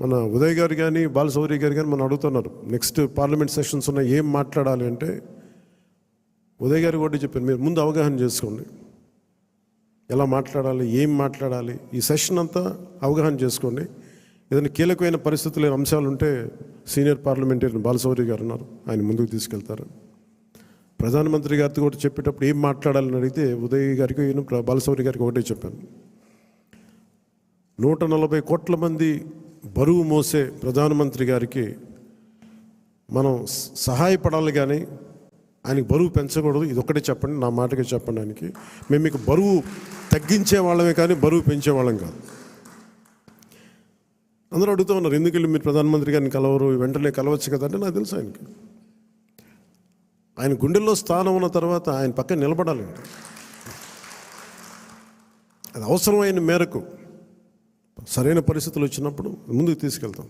మన ఉదయ్ గారు కానీ బాలసౌరి గారు కానీ మనం అడుగుతున్నారు. నెక్స్ట్ పార్లమెంట్ సెషన్స్ ఉన్నాయి ఏం మాట్లాడాలి అంటే ఉదయ్ గారు కూడా చెప్పారు మీరు ముందు అవగాహన చేసుకోండి. ఎలా మాట్లాడాలి ఏం మాట్లాడాలి ఈ సెషన్ అంతా అవగాహన చేసుకోండి. ఏదైనా కీలకమైన పరిస్థితులు అంశాలు ఉంటే సీనియర్ పార్లమెంటేరియన్ బాలసౌరి గారు ఉన్నారు ఆయన ముందుకు తీసుకెళ్తారు. ప్రధానమంత్రి గారితో కూడా చెప్పేటప్పుడు ఏం మాట్లాడాలని అడిగితే ఉదయ్ గారికి ఈయన బాలసౌరి గారికి ఒకటే చెప్పాను. నూట నలభై కోట్ల మంది బరువు మోసే ప్రధానమంత్రి గారికి మనం సహాయపడాలి కానీ ఆయనకి బరువు పెంచకూడదు. ఇది ఒకటే చెప్పండి. నా మాటకి చెప్పండి ఆయనకి. మేము మీకు బరువు తగ్గించే వాళ్ళమే కానీ బరువు పెంచే వాళ్ళం కాదు. అందరూ అడుగుతూ ఉన్నారు ఎందుకు వెళ్ళి మీరు ప్రధానమంత్రి గారిని కలవరు? వెంటనే కలవచ్చు కదా అంటే నాకు తెలుసు ఆయనకి. ఆయన గుండెల్లో స్థానం ఉన్న తర్వాత ఆయన పక్కన నిలబడాలండి. అది అవసరమైన మేరకు సరైన పరిస్థితులు వచ్చినప్పుడు ముందుకు తీసుకెళ్తాం.